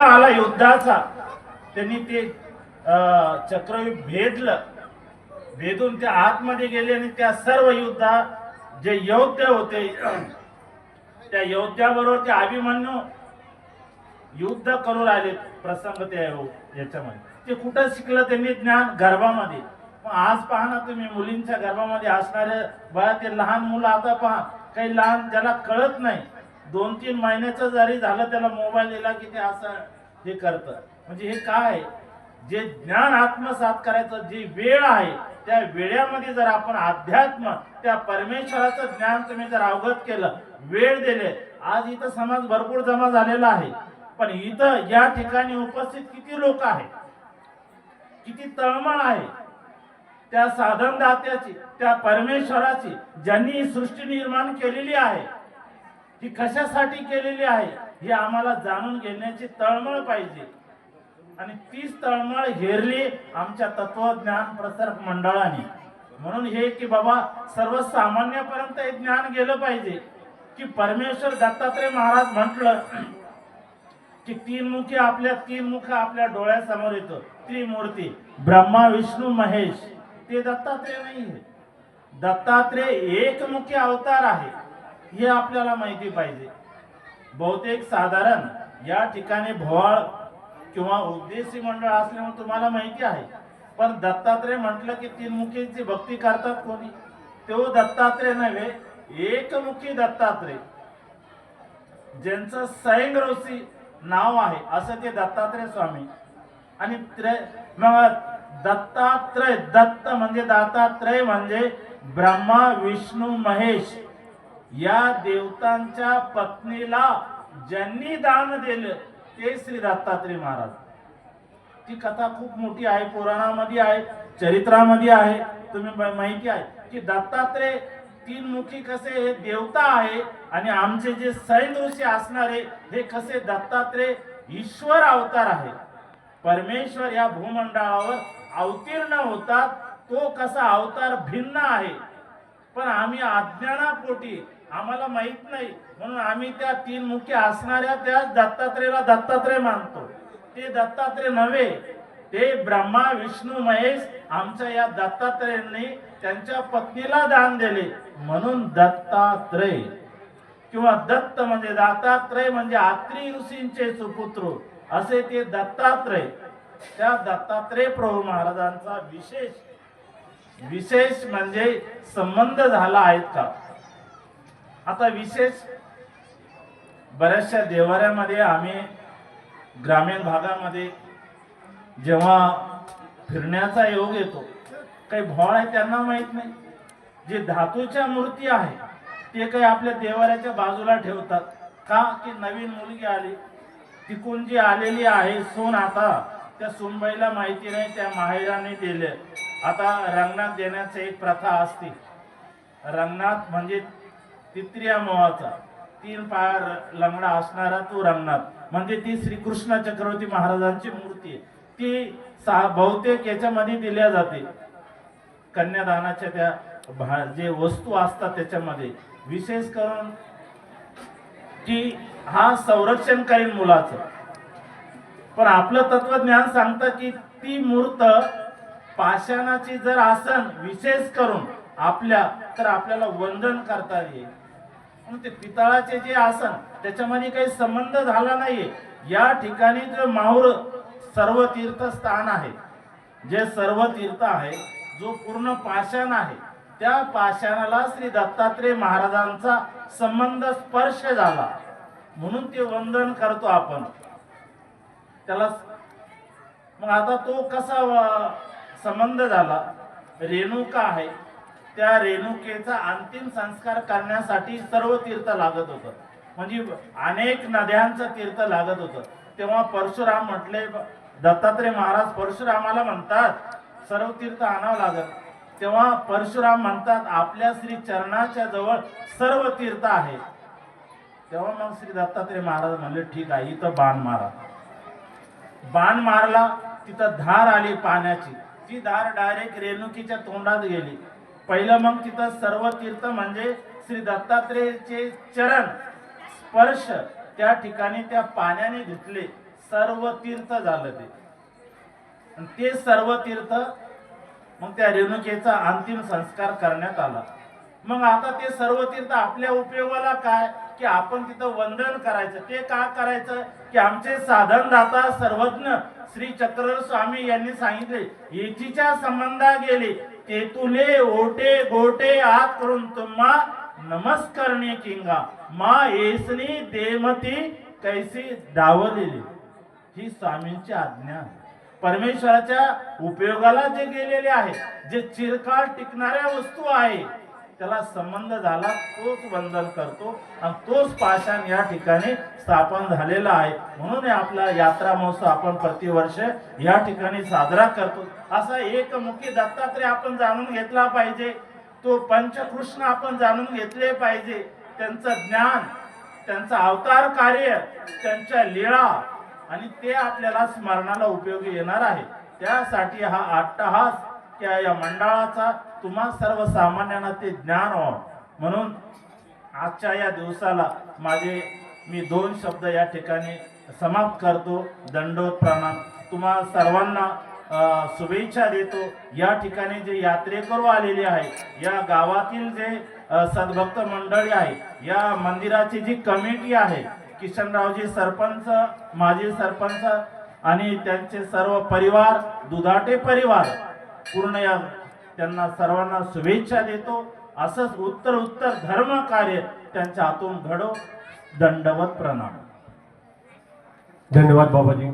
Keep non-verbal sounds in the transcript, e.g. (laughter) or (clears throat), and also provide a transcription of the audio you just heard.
आला युद्धाचा. त्यांनी ते अं, चक्रव्यूह भेदलं. भेदून ते आतमध्ये गेले आणि त्या सर्व युद्धा जे योद्धे होते त्या योद्ध्याबरोबर ते अभिमन्यू युद्ध करू राहिले प्रसंग ते हो, याच्यामध्ये. ते कुठं शिकलं त्यांनी? ज्ञान गर्भामध्ये. मग आज पहा ना तुम्ही मुलींच्या गर्भामध्ये असणारे बळा ते लहान मुलं आता पहा. काही लहान ज्याला कळत नाही. दोन तीन महिन्याचं जरी झालं त्याला मोबाईल दिला की ते असं हे करतं. म्हणजे हे काय? आहे? जे ज्ञान आत्मसात करायचं जी वेळ आहे त्या वेळामध्ये जर आपण अध्यात्म त्या परमेश्वराचं ज्ञान तुम्ही जर अवगत केलं वेळ दिले आज इथं समाज भरपूर जमा झालेला आहे. पण इथं या ठिकाणी उपस्थित किती लोक आहेत? किती तळमळ आहे? त्या साधनदात्याची त्या परमेश्वराची ज्यांनी सृष्टी निर्माण केलेली आहे ती कशासाठी केलेली आहे हे आम्हाला जाणून घेण्याची तळमळ पाहिजे. आणि तीच तळमळ हेरली आमच्या तत्वज्ञान प्रसारक मंडळाने. म्हणून हे की बाबा सर्वसामान्यापर्यंत हे ज्ञान गेलं पाहिजे. की परमेश्वर दत्तात्रय महाराज म्हटलं (clears throat) की तीन मुखी आपल्या तीन मुख आपल्या डोळ्यासमोर येतो. त्रिमूर्ती ब्रह्मा विष्णू महेश. ते दत्तात्रय नाही दत्तात्रय एकमुखी अवतार आहे. हे आपल्याला माहिती पाहिजे. बहुतेक साधारण या ठिकाणी भोवाळ किंवा उद्देशी मंडळ असल्यामुळे तुम्हाला माहिती आहे. पण दत्तात्रय म्हटलं की तीन मुखींची भक्ती करतात कोणी? तो दत्तात्रय नव्हे एकमुखी दत्तात्रय. ज्यांचं सैंग नाव आहे असं ते दत्तात्रय स्वामी. आणि मग दत्तात्रय दत्त म्हणजे दत्तात्रय म्हणजे ब्रह्मा विष्णू महेश. या देवतांच्या पत्नीला ज्यांनी दान दिलं ते श्री दत्तात्रय महाराज. ती कथा खूप मोठी आहे पुराणामध्ये आहे चरित्रामध्ये आहे. तुम्ही माहिती आहे की दत्तात्रय तीन मुखी कसे हे देवता आहे आणि आमचे जे सैन ऋषी असणारे हे कसे दत्तात्रय ईश्वर अवतार आहे. परमेश्वर या भूमंडळावर अवतीर्ण होतात तो कसा अवतार भिन्न आहे. पण आम्ही अज्ञानापोटी आम्हाला माहीत नाही. म्हणून आम्ही त्या तीन मुख्य असणाऱ्या त्या दत्तात्रेयला दत्तात्रय मानतो. ते दत्तात्रय नव्हे ते ब्रह्मा विष्णू महेश आमच्या या दत्तात्रयांनी त्यांच्या पत्नीला दान दिले. म्हणून दत्तात्रय. किंवा दत्त म्हणजे दत्तात्रय म्हणजे आत्री ऋषींचे सुपुत्र. असे ते दत्तात्रय. त्या दत्तात्रय प्रभू महाराजांचा विशेष विशेष म्हणजे संबंध झाला आहेत का? आता विशेष बऱ्याचशा देवाऱ्यामध्ये आम्ही ग्रामीण भागामध्ये जेव्हा फिरण्याचा योग येतो काही भोळ आहे त्यांना माहीत नाही. जे धातूच्या मूर्ती आहे ते काही आपल्या देवाऱ्याच्या बाजूला ठेवतात. का की नवीन मुलगी आली? तिकून जी आलेली आहे सून आता त्या सूनबाईला माहिती नाही त्या माहेराने दिले. आता रंगनाथ देण्याची एक प्रथा असते. रंगनाथ म्हणजे तित्रिया मोहाचा. तीन पाय लंगडा असणारा तो रंगनाथ. म्हणजे ती श्रीकृष्ण चक्रवर्ती महाराजांची मूर्ती आहे. ती सा बहुतेक याच्यामध्ये दिल्या जाते. कन्यादानाच्या त्या भा- जे वस्तू असतात त्याच्यामध्ये. विशेष करून की हा संरक्षण करेल मुलाचं. पण आपलं तत्वज्ञान सांगतं की ती मूर्त पाषाणाची जर आसन विशेष करून आपल्या तर आपल्याला वंदन करता येईल. म्हणून ते पितळाचे जे आसन त्याच्यामध्ये काही संबंध झाला नाहीये. या ठिकाणी जो माहूर सर्व तीर्थस्थान आहे. जे सर्व तीर्थ आहे जो पूर्ण पाषाण आहे त्या पाषाणाला श्री दत्तात्रय महाराजांचा संबंध स्पर्श झाला. म्हणून ते वंदन करतो आपण. त्याला मग आता तो कसा संबंध झाला? रेणुका आहे. त्या रेणुकेचा अंतिम संस्कार करण्यासाठी सर्व तीर्थ लागत होतं. म्हणजे अनेक नद्यांचं तीर्थ लागत होतं. तेव्हा परशुराम म्हटले दत्तात्रय महाराज परशुरामाला म्हणतात सर्व तीर्थ आणावं लागत तेव्हा परशुराम म्हणतात आपल्या श्री चरणाच्या जवळ सर्व तीर्थ आहे. तेव्हा मग श्री दत्तात्रय महाराज म्हणले ठीक आहे इथं बाण मारा. बाण मारला तिथं धार आली पाण्याची. ती धार डायरेक्ट रेणुकीच्या तोंडात गेली. पहिलं मग तिथं सर्व तीर्थ म्हणजे श्री दत्तात्रेयचे चरण स्पर्श त्या ठिकाणी त्या पाण्याने धुतले सर्व तीर्थ झालं ते. ते सर्व तीर्थ मग त्या रेणुकेचा अंतिम संस्कार करण्यात आला. मग आता ते सर्व तीर्थ आपल्या उपयोगाला काय? की आपण तिथं वंदन करायचं. ते का करायचं? की आमचे साधन दाता सर्वज्ञ श्री चक्र स्वामी यांनी सांगितले येचीच्या संबंधा गेले तेतुले ओटे गोटे आत करून तुम्हा नमस्कारणे किंगा. मा येसनी देमती कैसी डावलेली. ही स्वामींची आज्ञा परमेश्वराच्या उपयोगाला जे गेलेले आहे जे चिरकाळ टिकणाऱ्या वस्तू आहे त्याला संबंध झाला तोच वंदन करतो आणि तोच पाषाण या ठिकाणी स्थापन झालेला आहे. म्हणून आपला यात्रा महोत्सव आपण प्रतिवर्ष या ठिकाणी साजरा करतो. असा एकमुखी दत्तात्रय आपण जाणून घेतला पाहिजे. तो पंचकृष्ण आपण जाणून घेतले पाहिजे. त्यांचं ज्ञान त्यांचं अवतार कार्य त्यांच्या लीळा आणि ते आपल्याला स्मरणाला उपयोगी येणार आहे. त्यासाठी हा अट्टहास त्या या मंडळाचा तुम्हा सर्वसामान्यांना ते ज्ञान व्हावं. म्हणून आजच्या या दिवसाला माझे मी दोन शब्द या ठिकाणी समाप्त करतो. दंडोत प्रणाम. तुम्हा सर्वांना शुभेच्छा देतो. या ठिकाणी जे यात्रेकरू आलेले आहे या गावातील जे सद्भक्त मंडळी आहे या मंदिराची जी कमिटी आहे किशनरावजी सरपंच माजी सरपंच आणि त्यांचे सर्व परिवार दुधाटे परिवार पूर्ण या त्यांना सर्वांना शुभेच्छा देतो. असंच उत्तर उत्तर धर्म कार्य त्यांच्या हातून घडो. दंडवत प्रणाम. धन्यवाद बाबाजी.